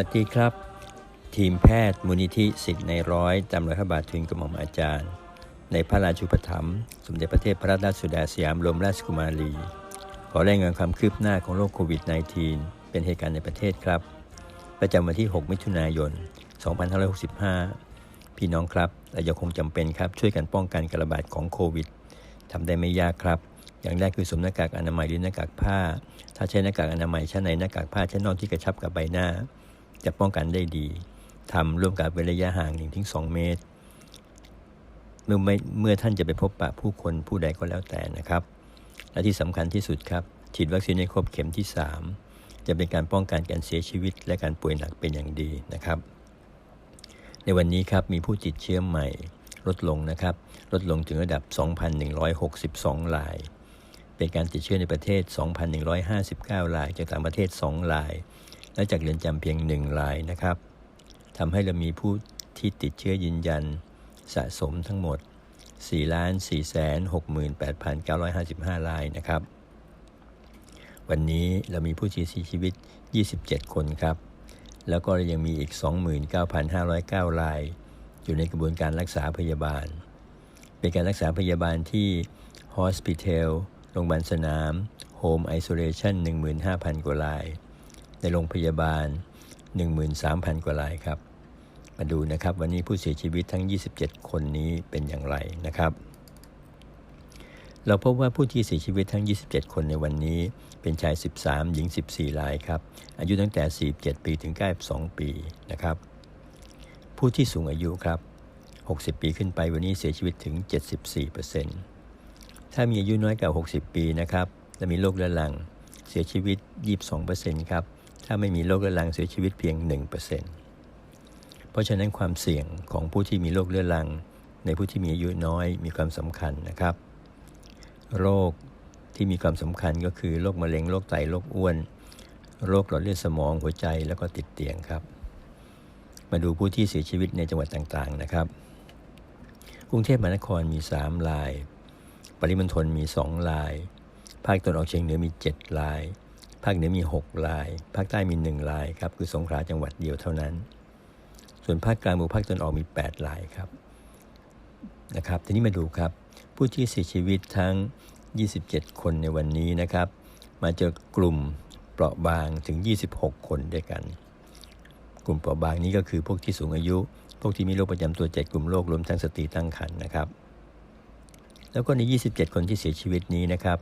วัสดีครับ ทีมแพทย์มูลนิธิสิทธิ์ในร้อยจำรัฐบาลทุนกระหม่อมอาจารย์ ในพระราชูปถัมภ์สมเด็จพระเทพพระราชสุดาสยามรมราชกุมารี ขอรายงานความคืบหน้าของโรคโควิด -19 เป็นเหตุการณ์ในประเทศครับ ประจำวันที่ 6 มิถุนายน 2565 พี่น้องครับเรายังคงจำเป็นครับ ช่วยกันป้องกันการระบาดของโควิดทำได้ไม่ยากครับอย่างแรกคือสวมหน้ากากอนามัยหรือหน้ากากผ้า ถ้าใช้หน้ากากอนามัยชั้นในหน้ากากผ้าชั้นนอกที่กระชับกับใบหน้า จะป้องกันได้ดีทำร่วมกับเว้นระยะห่าง1-2เมตร เมื่อไม่เมื่อท่านจะไปพบปะผู้คนผู้ใดก็แล้วแต่นะครับ และที่สำคัญที่สุดครับ ฉีดวัคซีนให้ครบเข็มที่ 3 จะเป็นการป้องกันการเสียชีวิต และการป่วยหนักเป็นอย่างดีนะครับ ในวันนี้ครับมีผู้ติดเชื้อใหม่ลดลงนะครับ ลดลงถึงระดับ 2,162ราย เป็นการติดเชื้อในประเทศ 2,159ราย จากต่างประเทศ 2 ราย และจากเรือนจำเพียง1รายนะครับทำให้เรามีผู้ที่ติดเชื้อยืนยันสะสมทั้งหมด 4 4 6 8 9 5 5 รายนะครับ วันนี้เรามีผู้เสียชีวิต 27 คนครับ แล้วก็ยังมีอีก 29,509 ราย อยู่ในกระบวนการรักษาพยาบาล เป็นการรักษาพยาบาลที่ Hospital โรงพยาบาลสนาม Home Isolation 15,000 กว่าราย ในโรงพยาบาล 13,000 กว่ารายครับ มาดูนะครับวันนี้ผู้เสียชีวิตทั้ง 27 คนนี้เป็นอย่างไรนะครับ เราพบว่าผู้ที่เสียชีวิตทั้ง 27 คนในวันนี้ เป็นชาย 13 หญิง 14 รายครับ อายุตั้งแต่ 47 ปีถึง 92 ปีนะครับ ผู้ที่สูงอายุครับ 60 ปีขึ้นไปวันนี้เสียชีวิตถึง 74%ถ้ามีอายุน้อยกว่า 60 ปีนะครับและมีโรคเรื้อรังเสียชีวิต 22%ครับ ถ้าไม่มีโรคเรื้อรังเสียชีวิตเพียง 1%เพราะฉะนั้นความเสี่ยงของผู้ที่มีโรคเรื้อรัง ในผู้ที่มีอายุน้อยมีความสำคัญนะครับ โรคที่มีความสำคัญก็คือโรคมะเร็งโรคไตโรคอ้วน โรคหลอดเลือดสมองหัวใจแล้วก็ติดเตียงครับ มาดูผู้ที่เสียชีวิตในจังหวัดต่างๆนะครับ กรุงเทพมหานครมี 3 ราย ปริมณฑลมี 2 ราย ภาคตะวันออกเฉียงเหนือมี 7 ราย ภาคเหนือมี6ราย ภาคใต้มี1รายครับ คือสงขลาจังหวัดเดียวเท่านั้น ส่วนภาคกลางหมู่ภาคตะวันออกมี8รายครับ นะครับ ทีนี้มาดูครับ ผู้ที่เสียชีวิตทั้ง 27 คนในวันนี้นะครับ มาเจอกลุ่มเปราะบางถึง 26 คนด้วยกัน กลุ่มเปราะบางนี้ก็คือพวกที่สูงอายุ พวกที่มีโรคประจำตัวเจ็ดกลุ่มโรครวมทั้งสตรีตั้งครรภ์นะครับ แล้วก็ใน 27 คนที่เสียชีวิตนี้นะครับ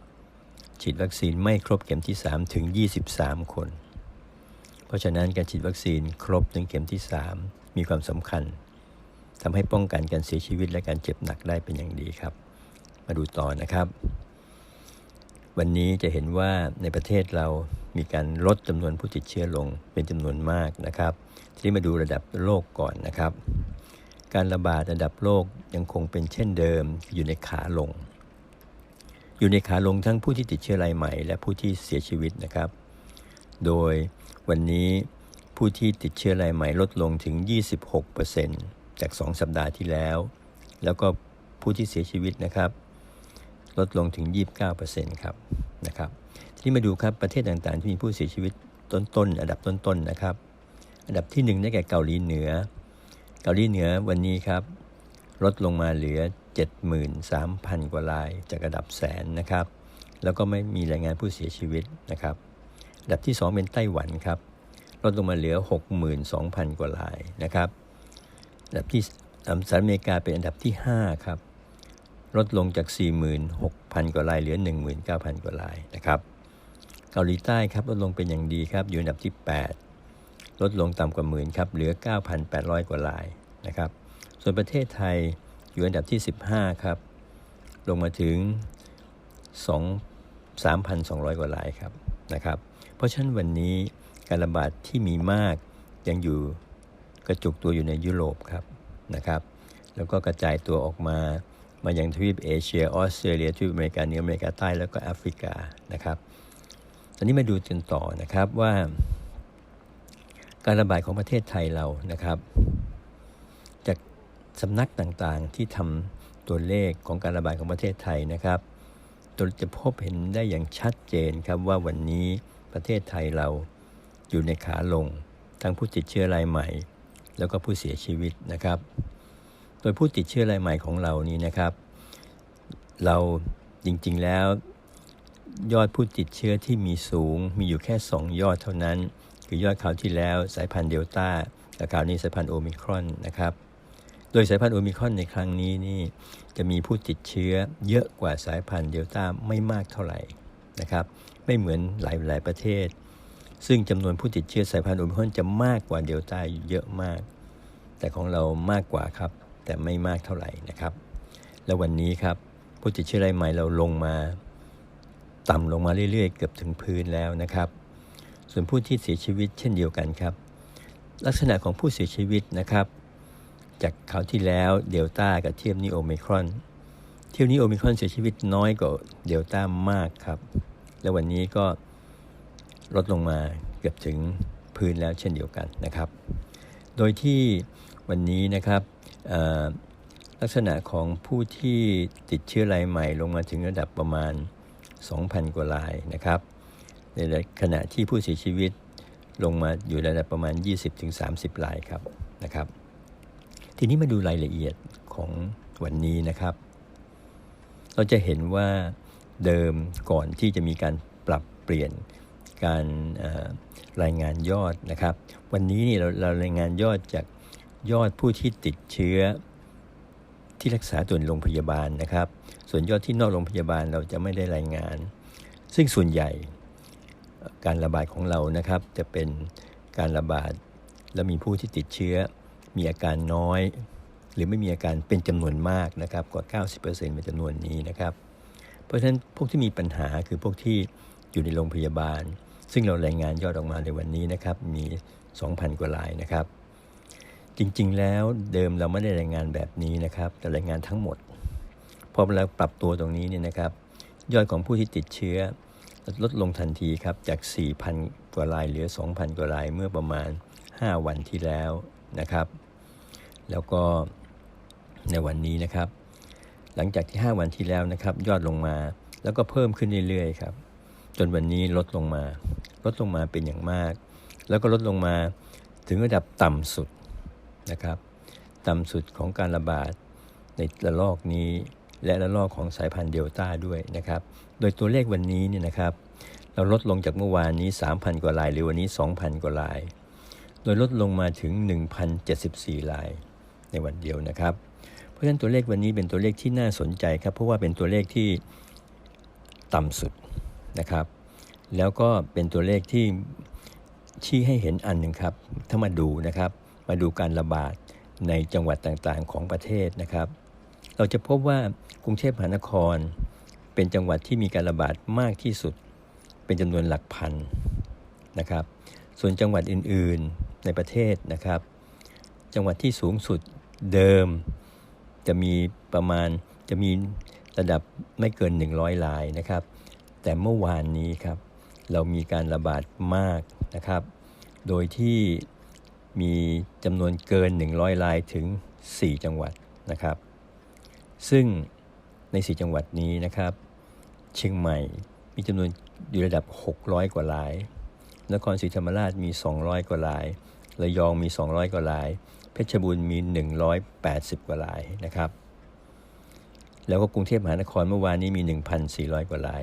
ฉีดวัคซีนไม่ครบเข็มที่ 3 ถึง 23 คน เพราะฉะนั้นการฉีดวัคซีนครบถึงเข็มที่ 3 มีความสำคัญทำให้ป้องกันการเสียชีวิตและการเจ็บหนักได้เป็นอย่างดีครับ มาดูต่อนะครับ วันนี้จะเห็นว่าในประเทศเรามีการลดจำนวนผู้ติดเชื้อลงเป็นจำนวนมากนะครับ ทีนี้มาดูระดับโลกก่อนนะครับ การระบาดระดับโลกยังคงเป็นเช่นเดิมอยู่ในขาลง อยู่ในขาลงทั้งผู้ที่ติดเชื้อรายใหม่ และผู้ที่เสียชีวิตนะครับ โดยวันนี้ผู้ที่ติดเชื้อรายใหม่ลดลงถึง 26%จาก 2 สัปดาห์ที่แล้ว แล้วก็ผู้ที่เสียชีวิตนะครับ ลดลงถึง 29%ครับนะครับทีนี้มาดูครับประเทศต่างๆ ที่มีผู้เสียชีวิตต้นๆอันดับต้นๆนะครับ อันดับที่ 1 ได้แก่เกาหลีเหนือ เกาหลีเหนือวันนี้ครับ ลดลงมาเหลือ 73,000 กว่ารายจากระดับแสนนะครับ แล้วก็ไม่มีรายงานผู้เสียชีวิตนะครับอันดับที่ 2 เป็นไต้หวันครับ ลดลงมาเหลือ 62,000 กว่ารายนะครับอันดับที่สหรัฐอเมริกาเป็นอันดับที่ 5 ครับ ลดลงจาก 46,000 กว่ารายเหลือ 19,000 กว่ารายนะครับ เกาหลีใต้ครับลดลงเป็นอย่างดีครับ อยู่อันดับที่ 8 ลดลงต่ำกว่าหมื่นครับ เหลือ 9,800 กว่ารายนะครับ ส่วนประเทศไทยอยู่อันดับที่ 15 ครับ ลงมาถึง 2 3,200 กว่ารายครับนะครับ เพราะฉะนั้นวันนี้การระบาดที่มีมากยังอยู่กระจุกตัวอยู่ในยุโรปครับนะครับ แล้วก็กระจายตัวออกมามายังทวีปเอเชียออสเตรเลียทวีปอเมริกาเหนืออเมริกาใต้แล้วก็แอฟริกานะครับ ตอนนี้มาดูกันต่อนะครับว่า การระบาดของประเทศไทยเรานะครับ สำนักต่างๆที่ทำตัวเลขของการระบาดของประเทศไทยนะครับตัวจะพบเห็นได้อย่างชัดเจนครับว่าวันนี้ประเทศไทยเราอยู่ในขาลง ทั้งผู้ติดเชื้อรายใหม่ แล้วก็ผู้เสียชีวิตนะครับ โดยผู้ติดเชื้อรายใหม่ของเรานี้นะครับ เราจริงๆแล้ว ยอดผู้ติดเชื้อที่มีสูงมีอยู่แค่ 2 ยอดเท่านั้น คือยอดคราวที่แล้วสายพันธุ์เดลต้าและคราวนี้สายพันธุ์โอมิครอนนะครับ โดยสายพันธุ์โอมิครอนในครั้งนี้นี่จะมีผู้ติดเชื้อเยอะกว่าสายพันธุ์เดลต้าไม่มากเท่าไหร่นะครับไม่เหมือนหลายๆประเทศ ซึ่งจำนวนผู้ติดเชื้อสายพันธุ์โอมิครอนจะมากกว่าเดลต้าเยอะมาก แต่ของเรามากกว่าครับ แต่ไม่มากเท่าไหร่นะครับ แล้ววันนี้ครับผู้ติดเชื้อรายใหม่เราลงมา ต่ำลงมาเรื่อยๆ เกือบถึงพื้นแล้วนะครับ ส่วนผู้ที่เสียชีวิตเช่นเดียวกันครับ ลักษณะของผู้เสียชีวิตนะครับ จากคราวที่แล้วเดลต้ากับเทียบนี้โอมิครอน เที่ยวนี้โอมิครอนเสียชีวิตน้อยกว่าเดลต้ามากครับ และวันนี้ก็ลดลงมาเกือบถึงพื้นแล้วเช่นเดียวกันนะครับ โดยที่วันนี้นะครับลักษณะของผู้ที่ติดเชื้อรายใหม่ลงมาถึงระดับประมาณ 2,000 กว่ารายนะครับ ในขณะที่ผู้เสียชีวิตลงมาอยู่ระดับประมาณ 20-30รายครับนะครับ ทีนี้มาดูรายละเอียดของวันนี้นะครับ เราจะเห็นว่าเดิมก่อนที่จะมีการปรับเปลี่ยนการรายงานยอดนะครับ วันนี้นี่เราเรารายงานยอดจากยอดผู้ที่ติดเชื้อที่รักษาตัวในโรงพยาบาลนะครับ ส่วนยอดที่นอกโรงพยาบาลเราจะไม่ได้รายงาน ซึ่งส่วนใหญ่การระบาดของเรานะครับ จะเป็นการระบาดแล้วมีผู้ที่ติดเชื้อ มีอาการน้อย หรือไม่มีอาการเป็นจำนวนมากนะครับกว่า 90%เป็นจำนวนนี้นะครับ เพราะฉะนั้นพวกที่มีปัญหาคือพวกที่อยู่ในโรงพยาบาล ซึ่งเรารายงานยอดออกมาในวันนี้นะครับมี 2,000 กว่ารายนะครับ จริงๆแล้วเดิมเราไม่ได้รายงานแบบนี้นะครับ แต่รายงานทั้งหมดพอเราปรับตัวตรงนี้เนี่ยนะครับ ยอดของผู้ที่ติดเชื้อลดลงทันทีครับจาก 4,000 กว่ารายเหลือ 2,000 กว่ารายเมื่อประมาณ 5 วันที่แล้วนะครับ แล้วก็ในวันนี้นะครับ หลังจากที่ 5 วันที่แล้วนะครับ ยอดลงมาแล้วก็เพิ่มขึ้นเรื่อยๆครับ จนวันนี้ลดลงมา ลดลงมาเป็นอย่างมาก แล้วก็ลดลงมาถึงระดับต่ำสุดนะครับ ต่ำสุดของการระบาดในระลอกนี้ และระลอกของสายพันธุ์เดลต้าด้วยนะครับ โดยตัวเลขวันนี้เนี่ยนะครับ เราลดลงจากเมื่อวานนี้ 3,000 กว่ารายหรือวันนี้ 2,000 กว่าราย โดยลดลงมาถึง 1,074ราย ในวันเดียวนะครับ เพราะฉะนั้นตัวเลขวันนี้เป็นตัวเลขที่น่าสนใจครับ เพราะว่าเป็นตัวเลขที่ต่ำสุดนะครับ แล้วก็เป็นตัวเลขที่ชี้ให้เห็นอันหนึ่งครับ ถ้ามาดูนะครับ มาดูการระบาดในจังหวัดต่างๆของประเทศนะครับ เราจะพบว่ากรุงเทพมหานคร เป็นจังหวัดที่มีการระบาดมากที่สุด เป็นจำนวนหลักพันนะครับ ส่วนจังหวัดอื่นๆในประเทศนะครับ จังหวัดที่สูงสุด เดิม จะมีประมาณจะมีระดับไม่เกิน 100รายนะครับ แต่เมื่อวานนี้ครับ เรามีการระบาดมากนะครับ โดยที่มีจำนวนเกิน 100รายถึง 4 จังหวัดนะครับ ซึ่งใน 4 จังหวัดนี้นะครับ เชียงใหม่มีจำนวนอยู่ระดับ 600 กว่าราย นครศรีธรรมราชมี 200 กว่าราย ระยองมี 200 กว่าราย เพชรบูรณ์มี 180 กว่ารายนะครับ แล้วก็กรุงเทพมหานครเมื่อวานนี้มี 1,400 กว่าราย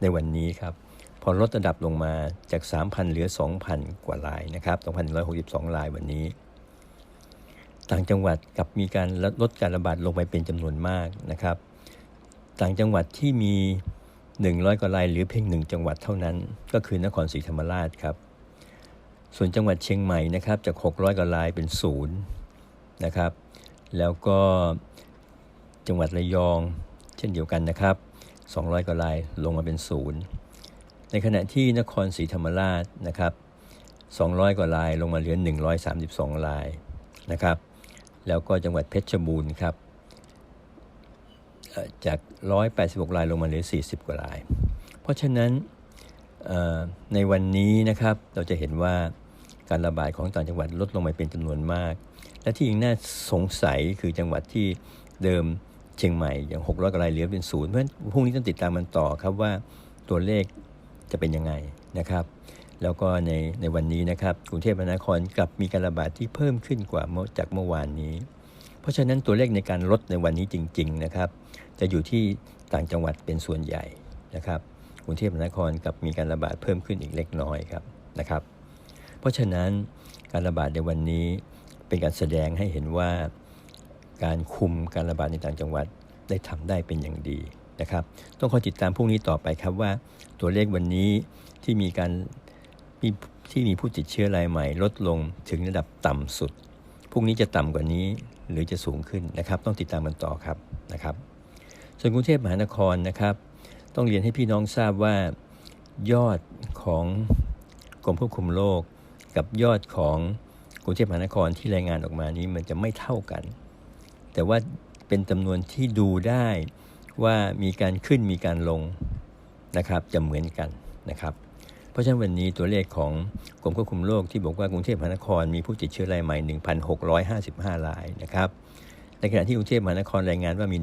ในวันนี้ครับพอลดระดับลงมาจาก 3,000 เหลือ 2,000 กว่ารายนะครับ 2,162 รายวันนี้ ต่างจังหวัดกับมีการลดการระบาดลงไปเป็นจำนวนมากนะครับ ต่างจังหวัดที่มี 100 กว่ารายหรือเพียงหนึ่งจังหวัดเท่านั้น ก็คือนครศรีธรรมราชครับ ส่วนจังหวัดเชียงใหม่นะครับจาก 600 กว่ารายเป็นศูนย์นะครับ แล้วก็จังหวัดระยองเช่นเดียวกันนะครับ 200 กว่ารายลงมาเป็นศูนย์ในขณะที่นครศรีธรรมราชนะครับ 200 กว่าลายลงมาเหลือ 132 ลายนะครับ แล้วก็จังหวัดเพชรบูรณ์ครับจาก 186 ลายลงมาเหลือ 40 กว่าลาย เพราะฉะนั้นในวันนี้นะครับเราจะเห็นว่า การระบาดของต่างจังหวัดลดลงมาเป็นจำนวนมาก และที่ยิ่งน่าสงสัยคือจังหวัดที่เดิมเชียงใหม่อย่าง 600กว่าลายเหลือเป็นศูนย์เพราะฉะนั้นพรุ่งนี้ต้องติดตามมันต่อครับว่าตัวเลขจะเป็นยังไงนะครับ แล้วก็ในในวันนี้นะครับกรุงเทพมหานครกลับมีการระบาดที่เพิ่มขึ้นกว่าจากเมื่อวานนี้ เพราะฉะนั้นตัวเลขในการลดในวันนี้จริง ๆนะครับ จะอยู่ที่ต่างจังหวัดเป็นส่วนใหญ่นะครับกรุงเทพมหานครกลับมีการระบาดเพิ่มขึ้นอีกเล็กน้อยครับนะครับ เพราะฉะนั้นการระบาดในวันนี้เป็นการแสดงให้เห็นว่าการคุมการระบาดในต่างจังหวัดได้ทำได้เป็นอย่างดีนะครับ ต้องคอยติดตามพรุ่งนี้ต่อไปครับว่า ตัวเลขวันนี้ที่มีการมีที่มีผู้ติดเชื้อรายใหม่ลดลงถึงระดับต่ำสุดพรุ่งนี้จะต่ำกว่านี้หรือจะสูงขึ้นนะครับ ต้องติดตามกันต่อครับนะครับ ส่วนกรุงเทพมหานครนะครับ ต้องเรียนให้พี่น้องทราบว่า ยอดของกรมควบคุมโรค กับยอดของกรุงเทพมหานครที่รายงานออกมานี้มันจะไม่เท่ากัน แต่ว่าเป็นจำนวนที่ดูได้ว่ามีการขึ้นมีการลงนะครับจะเหมือนกันนะครับ เพราะฉะนั้นวันนี้ตัวเลขของกรมควบคุมโรคที่บอกว่ากรุงเทพมหานครมีผู้ติดเชื้อรายใหม่ 1,655 รายนะครับในขณะที่กรุงเทพมหานครรายงานว่ามี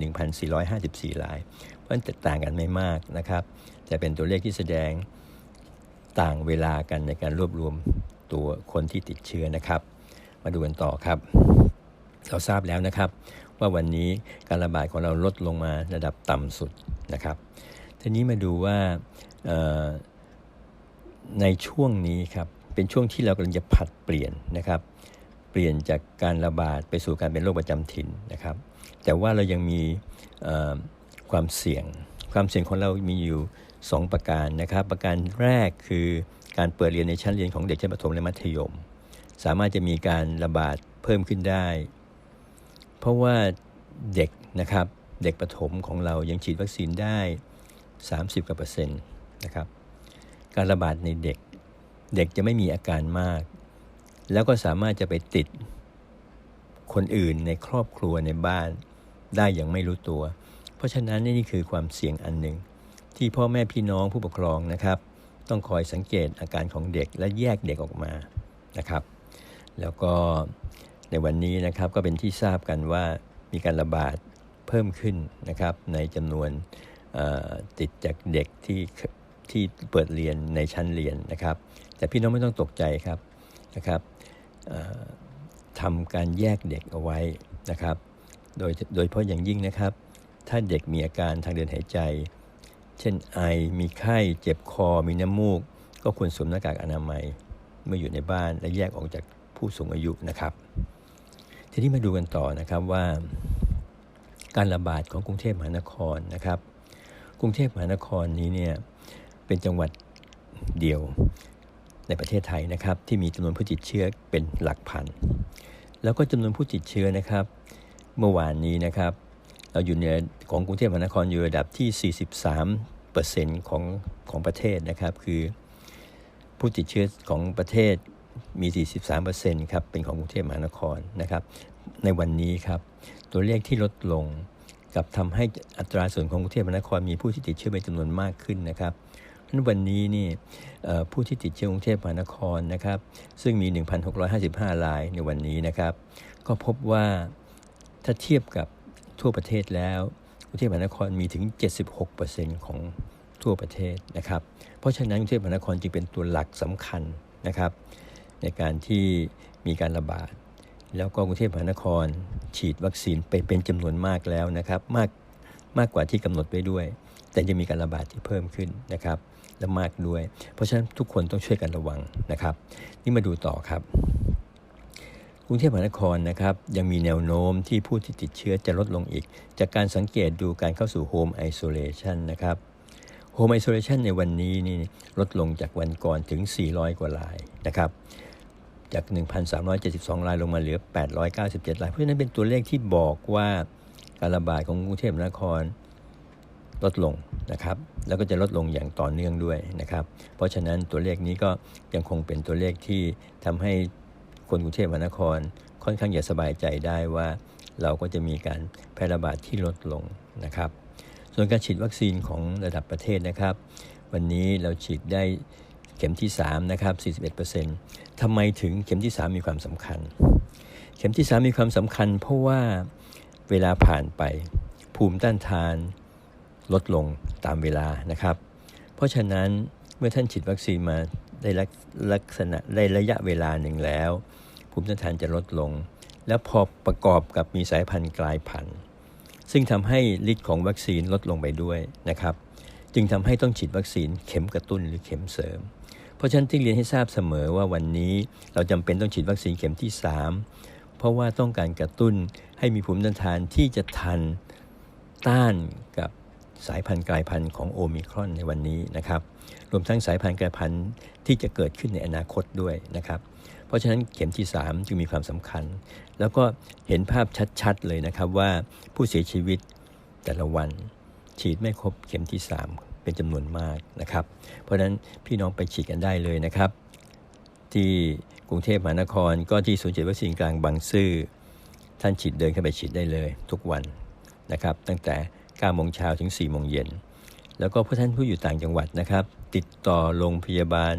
1,454 ราย เพราะฉะนั้นต่างกันไม่มากนะครับจะเป็นตัวเลขที่แสดงต่างเวลากันในการรวบรวม ตัวคนที่ติดเชื้อนะครับ มาดูกันต่อครับ เราทราบแล้วนะครับ ว่าวันนี้การระบาดของเราลดลงมาระดับต่ำสุดนะครับ ทีนี้มาดูว่าในช่วงนี้ครับเป็นช่วงที่เรากำลังจะผัดเปลี่ยนนะครับ เปลี่ยนจากการระบาดไปสู่การเป็นโรคประจำถิ่นนะครับ แต่ว่าเรายังมีความเสี่ยง ความเสี่ยงของเรามีอยู่ 2 ประการนะครับ ประการแรกคือ การเปิดเรียนในชั้นเรียนของเด็กชั้นประถมและมัธยม สามารถจะมีการระบาดเพิ่มขึ้นได้ เพราะว่าเด็กนะครับเด็กประถมของเรายังฉีดวัคซีนได้ 30กว่าเปอร์เซ็นต์นะครับการระบาดในเด็ก เด็กจะไม่มีอาการมาก แล้วก็สามารถจะไปติดคนอื่นในครอบครัวในบ้านได้อย่างไม่รู้ตัว เพราะฉะนั้นนี่คือความเสี่ยงอันหนึ่ง ที่พ่อแม่พี่น้องผู้ปกครองนะครับ ต้องคอยสังเกตอาการของเด็กและแยกเด็กออกมานะครับ แล้วก็ในวันนี้นะครับก็เป็นที่ทราบกันว่ามีการระบาดเพิ่มขึ้นนะครับในจำนวนติดจากเด็กที่ที่เปิดเรียนในชั้นเรียนนะครับ แต่พี่น้องไม่ต้องตกใจครับนะครับทำการแยกเด็กเอาไว้นะครับ โดยโดยเพราะอย่างยิ่งนะครับ ถ้าเด็กมีอาการทางเดินหายใจ เช่นไอ มีไข้ เจ็บคอ มีน้ำมูก ก็ควรสวมหน้ากากอนามัย เมื่ออยู่ในบ้านและแยกออกจากผู้สูงอายุนะครับ ทีนี้มาดูกันต่อนะครับว่า การระบาดของกรุงเทพมหานครนะครับ กรุงเทพมหานครนี้เนี่ยเป็นจังหวัดเดียวในประเทศไทยนะครับ ที่มีจำนวนผู้ติดเชื้อเป็นหลักพัน แล้วก็จำนวนผู้ติดเชื้อนะครับ เมื่อวานนี้นะครับ เราอยู่ในของกรุงเทพมหานครอยู่ระดับที่ 43เปอร์เซ็นต์ของของประเทศนะครับคือผู้ติดเชื้อของประเทศมี 43เปอร์เซ็นต์ครับเป็นของกรุงเทพมหานครนะครับในวันนี้ครับตัวเลขที่ลดลงกับทำให้อัตราส่วนของกรุงเทพมหานครมีผู้ที่ติดเชื้อเป็นจำนวนมากขึ้นนะครับนั้นวันนี้นี่ผู้ที่ติดเชื้อกรุงเทพมหานครนะครับซึ่งมี 1,655รายในวันนี้นะครับ ก็พบว่าถ้าเทียบกับ ทั่วประเทศแล้วกรุงเทพมหานครมีถึง 76%ของทั่วประเทศนะครับ เพราะฉะนั้นกรุงเทพมหานครจึงเป็นตัวหลักสำคัญนะครับ ในการที่มีการระบาด แล้วก็กรุงเทพมหานคร ฉีดวัคซีนไปเป็นจำนวนมากแล้วนะครับ มากมากกว่าที่กำหนดไว้ด้วย แต่ยังมีการระบาดที่เพิ่มขึ้นนะครับ และมากด้วย เพราะฉะนั้นทุกคนต้องช่วยกันระวังนะครับ นี่มาดูต่อครับ รุงเทพมหานครนะครับยังมีแนวโน้มที่ผู้ที่ติดเชื้อจะลดลงอีก จากการสังเกตดูการเข้าสู่โฮมไอโซเลชันนะครับโฮมไอโซเลชันในวันนี้นี่ลดลงจากวันก่อนถึง 400 กว่ารายนะครับจาก 1,372 รายลงมาเหลือ 897 ราย เพราะฉะนั้นเป็นตัวเลขที่บอกว่าการระบาดของกรุงเทพมหานครลดลงนะครับ แล้วก็จะลดลงอย่างต่อเนื่องด้วยนะครับ เพราะฉะนั้นตัวเลขนี้ก็ยังคงเป็นตัวเลขที่ทำให้ คนกรุงเทพมหานครค่อนข้างจะสบายใจได้ว่า เราก็จะมีการแพร่ระบาดที่ลดลงนะครับ ส่วนการฉีดวัคซีนของระดับประเทศนะครับ วันนี้เราฉีดได้เข็มที่3นะครับ41%ทำไมถึงเข็มที่ 3 มีความสำคัญ เข็มที่ 3 มีความสำคัญ เพราะว่าเวลาผ่านไปภูมิต้านทานลดลงตามเวลานะครับ เพราะฉะนั้นเมื่อท่านฉีดวัคซีนมาได้ลักลักษณะได้ระยะเวลาหนึ่งแล้ว ภูมิต้านทานจะลดลง แล้วพอประกอบกับมีสายพันธุ์กลายพันธุ์ ซึ่งทำให้ฤทธิ์ของวัคซีนลดลงไปด้วยนะครับ จึงทำให้ต้องฉีดวัคซีนเข็มกระตุ้นหรือเข็มเสริม เพราะฉะนั้นที่เรียนให้ทราบเสมอว่าวันนี้เราจำเป็นต้องฉีดวัคซีนเข็มที่ 3 เพราะว่าต้องการกระตุ้นให้มีภูมิต้านทานที่จะทันต้านกับสายพันธุ์กลายพันธุ์ของโอมิครอนในวันนี้นะครับ รวมทั้งสายพันธุ์กลายพันธุ์ที่จะเกิดขึ้นในอนาคตด้วยนะครับ เพราะฉะนั้นเข็มที่ 3 จึงมีความสำคัญ แล้วก็เห็นภาพชัดๆเลยนะครับว่าผู้เสียชีวิตแต่ละวัน ฉีดไม่ครบเข็มที่ 3 เป็นจำนวนมากนะครับ เพราะฉะนั้นพี่น้องไปฉีดกันได้เลยนะครับ ที่กรุงเทพมหานครก็ที่ศูนย์ฉีดวัคซีนกลางบางซื่อท่านฉีดเดินเข้าไปฉีดได้เลย ทุกวันนะครับ ตั้งแต่9โมงเช้าถึง4โมงเย็นแล้วก็ผู้ท่านผู้อยู่ต่างจังหวัดนะครับ ติดต่อโรงพยาบาล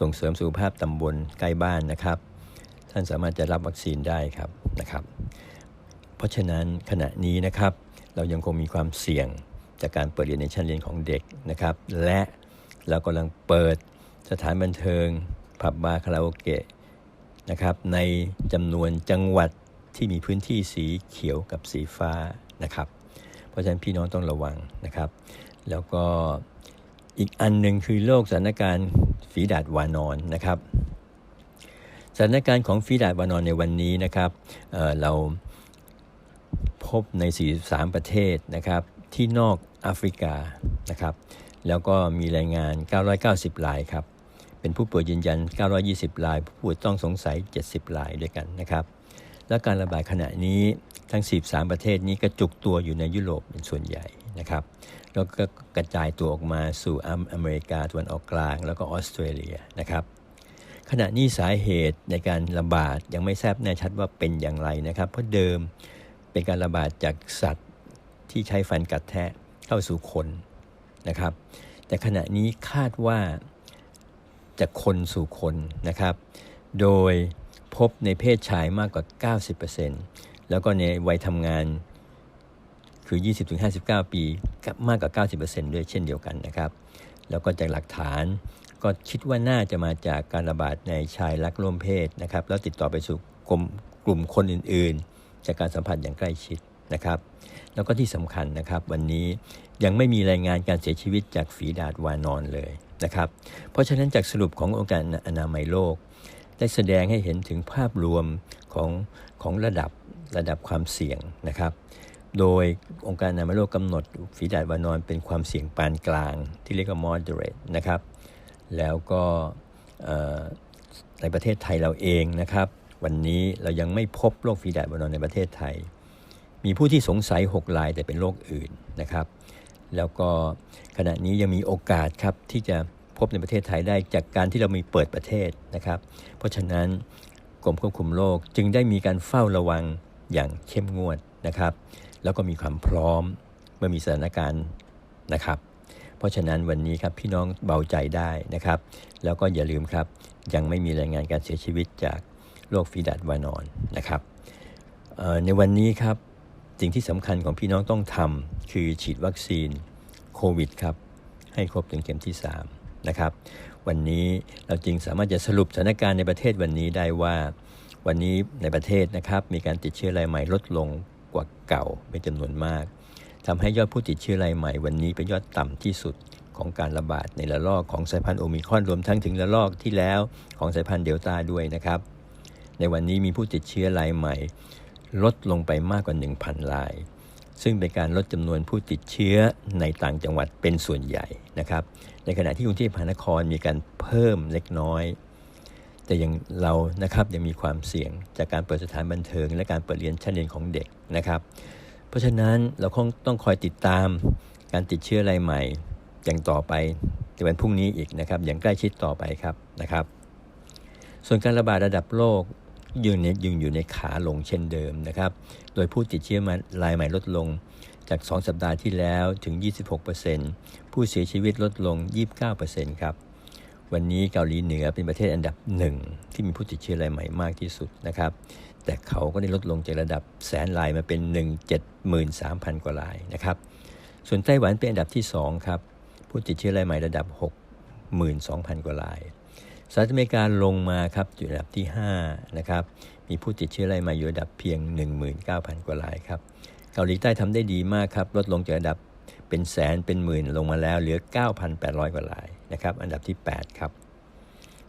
ส่งเสริมสุขภาพตำบลใกล้บ้านนะครับ ท่านสามารถจะรับวัคซีนได้ครับนะครับ เพราะฉะนั้นขณะนี้นะครับ เรายังคงมีความเสี่ยงจากการเปิดเรียนในชั้นเรียนของเด็กนะครับ และเรากำลังเปิดสถานบันเทิงผับบาร์คาราโอเกะนะครับในจำนวนจังหวัดที่มีพื้นที่สีเขียวกับสีฟ้านะครับ เพราะฉะนั้นพี่น้องต้องระวังนะครับ แล้วก็ อีกอันหนึ่งคือโรคสถานการณ์ฝีดาดวานอนนะครับสถานการณ์ของฝีดาดวานอนในวันนี้นะครับเเราพบใน 43 ประเทศนะครับ ที่นอกแอฟริกานะครับ แล้วก็มีรายงาน 990รายครับ เป็นผู้ป่วยยืนยัน 920ราย ผู้ป่วยต้องสงสัย 70รายด้วยกันนะครับ และการระบาดขณะนี้ทั้ง 43 ประเทศนี้กระจุกตัวอยู่ในยุโรปเป็นส่วนใหญ่นะครับ แล้วก็กระจายตัวออกมาสู่อเมริกาตะวันออกกลาง แล้วก็ออสเตรเลียนะครับ ขณะนี้สาเหตุในการระบาดยังไม่ทราบแน่ชัดว่าเป็นอย่างไรนะครับ เพราะเดิมเป็นการระบาดจากสัตว์ที่ใช้ฟันกัดแทะเข้าสู่คนนะครับ แต่ขณะนี้คาดว่าจากคนสู่คนนะครับ โดยพบในเพศชายมากกว่า 90%แล้วก็ในวัยทำงาน คือ 20-59 ปีมากกว่า 90%ด้วยเช่นเดียวกันนะครับ แล้วก็จากหลักฐานก็คิดว่าน่าจะมาจากการระบาดในชายรักร่วมเพศนะครับ แล้วติดต่อไปสู่กลุ่มกลุ่มคนอื่น ๆ จากการสัมผัสอย่างใกล้ชิดนะครับ แล้วก็ที่สำคัญนะครับ วันนี้ยังไม่มีรายงานการเสียชีวิตจากฝีดาดวานอนเลยนะครับ เพราะฉะนั้นจากสรุปขององค์การอนามัยโลก ได้แสดงให้เห็นถึงภาพรวมของของระดับระดับความเสี่ยงนะครับ โดยองค์การอนามัยโลกกำหนดฝีดาดวานอนเป็นความเสี่ยงปานกลางที่เรียกว่า moderate นะครับ แล้วก็ในประเทศไทยเราเองนะครับ วันนี้เรายังไม่พบโรคฝีดาดวานอนในประเทศไทย มีผู้ที่สงสัย 6 รายแต่เป็นโรคอื่นนะครับ แล้วก็ขณะนี้ยังมีโอกาสครับที่จะพบในประเทศไทยได้จากการที่เรามีเปิดประเทศนะครับ เพราะฉะนั้นกรมควบคุมโรคจึงได้มีการเฝ้าระวังอย่างเข้มงวดนะครับ แล้วก็มีความพร้อมเมื่อมีสถานการณ์นะครับ เพราะฉะนั้นวันนี้ครับพี่น้องเบาใจได้นะครับ แล้วก็อย่าลืมครับยังไม่มีรายงานการเสียชีวิตจากโรคฟีดัดวานอนนะครับในวันนี้ครับสิ่งที่สำคัญของพี่น้องต้องทำคือฉีดวัคซีนโควิดครับให้ครบถึงเข็มที่ 3 นะครับ วันนี้เราจึงสามารถจะสรุปสถานการณ์ในประเทศวันนี้ได้ว่า วันนี้ในประเทศนะครับมีการติดเชื้อรายใหม่ลดลง กว่าเก่าเป็นจำนวนมากทำให้ยอดผู้ติดเชื้อรายใหม่วันนี้เป็นยอดต่ำที่สุดของการระบาดในระลอกของสายพันธุ์โอมิครอนรวมทั้งถึงระลอกที่แล้วของสายพันธุ์เดลต้าด้วยนะครับ ในวันนี้มีผู้ติดเชื้อรายใหม่ ลดลงไปมากกว่า 1,000 ราย ซึ่งเป็นการลดจำนวนผู้ติดเชื้อในต่างจังหวัดเป็นส่วนใหญ่นะครับ ในขณะที่กรุงเทพมหานครมีการเพิ่มเล็กน้อย แต่ยังเรานะครับยังมีความเสี่ยงจากการเปิดสถานบันเทิง และการเปิดเรียนชั้นเรียนของเด็กนะครับ เพราะฉะนั้นเราคงต้องคอยติดตามการติดเชื้อรายใหม่อย่างต่อไปในวันพรุ่งนี้อีกนะครับ อย่างใกล้ชิดต่อไปครับนะครับ ส่วนการระบาดระดับโลกยืนเนตยยังอยู่ในขาลงเช่นเดิมนะครับ โดยผู้ติดเชื้อมารายใหม่ลดลงจาก 2 สัปดาห์ที่แล้วถึง 26%ผู้เสียชีวิตลดลง 29%ครับ วันนี้เกาหลีเหนือเป็นประเทศอันดับหนึ่งที่มีผู้ติดเชื้อรายใหม่มากที่สุดนะครับ แต่เขาก็ได้ลดลงจากระดับแสนรายมาเป็น 173,000 กว่ารายนะครับ ส่วนไต้หวันเป็นอันดับที่ 2 ครับ ผู้ติดเชื้อรายใหม่ระดับ 62,000 กว่าราย สหรัฐอเมริกาลงมาครับอยู่ระดับที่5นะครับ มีผู้ติดเชื้อรายใหม่อยู่ระดับเพียง 19,000 กว่ารายครับ เกาหลีใต้ทำได้ดีมากครับ ลดลงจากระดับ เป็นแสนเป็นหมื่นลงมาแล้วเหลือ 9,800 กว่ารายนะครับ อันดับที่ 8 ครับ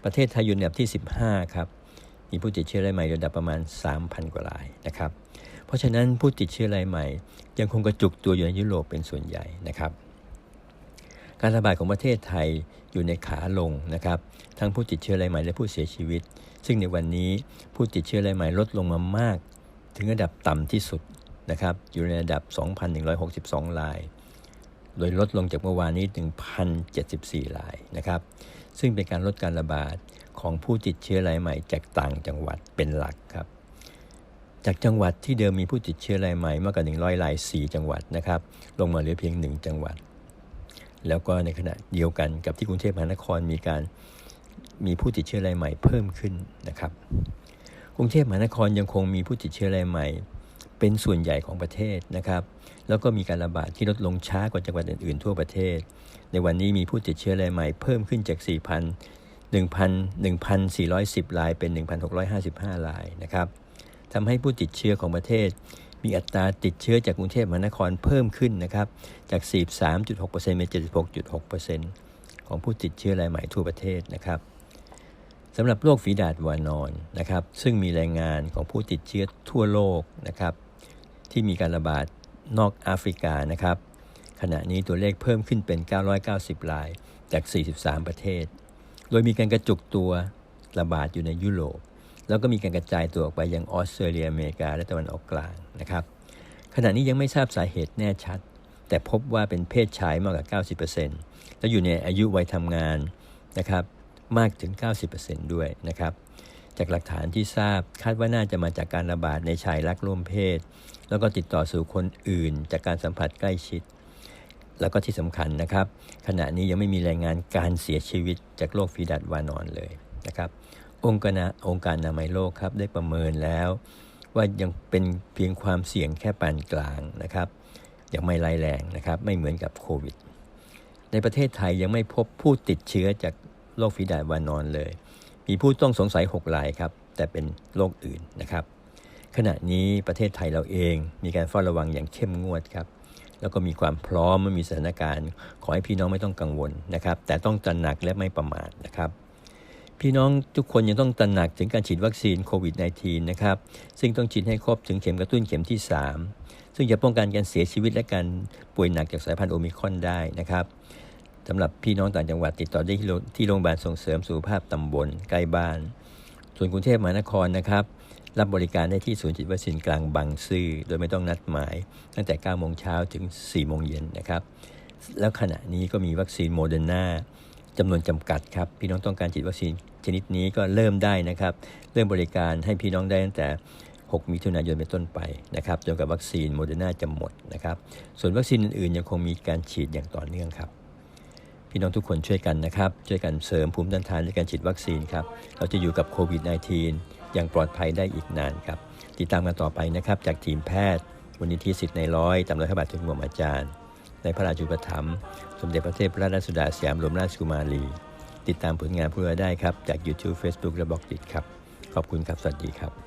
ประเทศไทยอยู่อันดับที่ 15 ครับ มีผู้ติดเชื้อรายใหม่ระดับประมาณ 3,000 กว่ารายนะครับ เพราะฉะนั้นผู้ติดเชื้อรายใหม่ ยังคงกระจุกตัวอยู่ในยุโรปเป็นส่วนใหญ่นะครับ การระบาดของประเทศไทยอยู่ในขาลงนะครับ ทั้งผู้ติดเชื้อรายใหม่และผู้เสียชีวิต ซึ่งในวันนี้ผู้ติดเชื้อรายใหม่ลดลงมามาก ถึงระดับต่ำที่สุดนะครับ อยู่ในระดับ 2,162ราย โดยลดลงจากเมื่อวานนี้ถึง1,074รายนะครับ ซึ่งเป็นการลดการระบาดของผู้ติดเชื้อรายใหม่จากต่างจังหวัดเป็นหลักครับ จากจังหวัดที่เดิมมีผู้ติดเชื้อรายใหม่มากกว่า 100ราย 4 จังหวัดนะครับ ลงมาเหลือเพียง 1 จังหวัด แล้วก็ในขณะเดียวกันกับที่กรุงเทพมหานครมีการมีผู้ติดเชื้อรายใหม่เพิ่มขึ้นนะครับ กรุงเทพมหานครยังคงมีผู้ติดเชื้อรายใหม่ เป็นส่วนใหญ่ของประเทศนะครับ แล้วก็มีการระบาดที่ลดลงช้ากว่าจังหวัดอื่นๆ ทั่วประเทศ ในวันนี้มีผู้ติดเชื้อรายใหม่เพิ่มขึ้นจาก4,000 1,000 1,410รายเป็น 1,655รายนะครับทำให้ผู้ติดเชื้อของประเทศ มีอัตราติดเชื้อจากกรุงเทพมหานครเพิ่มขึ้นนะครับจาก 43.6%เป็น76.6%ของผู้ติดเชื้อรายใหม่ทั่วประเทศนะครับสำหรับโรคฝีดาษวานอนนะครับซึ่งมีรายงานของผู้ติดเชื้อทั่วโลกนะครับ ที่มีการระบาดนอกแอฟริกานะครับ ขณะนี้ตัวเลขเพิ่มขึ้นเป็น 990 รายจาก 43 ประเทศ โดยมีการกระจุกตัวระบาดอยู่ในยุโรป แล้วก็มีการกระจายตัวออกไปยังออสเตรเลียอเมริกาและตะวันออกกลางนะครับ ขณะนี้ยังไม่ทราบสาเหตุแน่ชัด แต่พบว่าเป็นเพศชายมากกว่า 90%และอยู่ในอายุวัยทำงานนะครับมากถึง 90%ด้วยนะครับ จากหลักฐานที่ทราบคาดว่าน่าจะมาจากการระบาดในชายรักร่วมเพศ แล้วก็ติดต่อสู่คนอื่น จากการสัมผัสใกล้ชิด แล้วก็ที่สำคัญนะครับ ขณะนี้ยังไม่มีรายงานการเสียชีวิตจากโรคฝีดาษวานอนเลยนะครับองค์การองค์การอนามัยโลกครับได้ประเมินแล้ว ว่ายังเป็นเพียงความเสี่ยงแค่ปานกลางนะครับยังไม่ร้ายแรงนะครับไม่เหมือนกับโควิด ในประเทศไทยยังไม่พบผู้ติดเชื้อจากโรคฝีดาษวานอนเลย มีผู้ต้องสงสัย 6 รายครับ แต่เป็นโรคอื่นนะครับ ขณะนี้ประเทศไทยเราเองมีการเฝ้าระวังอย่างเข้มงวดครับ แล้วก็มีความพร้อมม่มีสถานการณ์ ขอให้พี่น้องไม่ต้องกังวลนะครับ แต่ต้องตระหนักและไม่ประมาทนะครับ พี่น้องทุกคนยังต้องตระหนักถึงการฉีดวัคซีนโควิด -19 นะครับ ซึ่งต้องฉีดให้ครบถึงเข็มกระตุ้นเข็มที่ 3 ซึ่งจะป้องกันการเสียชีวิตและการป่วยหนักจากสายพันธุ์โอมิครอนได้นะครับ สำหรับพี่น้องต่างจังหวัดติดต่อได้ที่โรงพยาบาลส่งเสริมสุขภาพตำบลใกล้บ้าน ส่วนกรุงเทพมหานครนะครับ รับบริการได้ที่ศูนย์ฉีดวัคซีนกลางบางซื่อโดยไม่ต้องนัดหมาย ตั้งแต่ 9 โมงเช้าถึง 4 โมงเย็นนะครับ แล้วขณะนี้ก็มีวัคซีนโมเดอร์นาจำนวนจำกัดครับ พี่น้องต้องการฉีดวัคซีนชนิดนี้ก็เริ่มได้นะครับ เริ่มบริการให้พี่น้องได้ตั้งแต่ 6 มิถุนายนเป็นต้นไปนะครับจนกับวัคซีนโมเดอร์นาจะหมดนะครับ ส่วนวัคซีนอื่นๆยังคงมีการฉีดอย่างต่อเนื่องครับ พี่น้องทุกคนช่วยกันนะครับ ช่วยกันเสริมภูมิต้านทานด้วยการฉีดวัคซีนครับ เราจะอยู่กับโควิด -19 อย่างปลอดภัยได้อีกนานครับ ติดตามกันต่อไปนะครับจากทีมแพทย์มูลนิธิสิทธิ์ในร้อยตามรัฐบาลถึงหม่อมอาจารย์ ในพระราชูปถัมภ์สมเด็จพระเทพรัตนราชสุดาสยามรมราชกุมารี ติดตามผลงานพวกเราได้ครับ จาก YouTube Facebook และบล็อกดิครับ ขอบคุณครับ สวัสดีครับ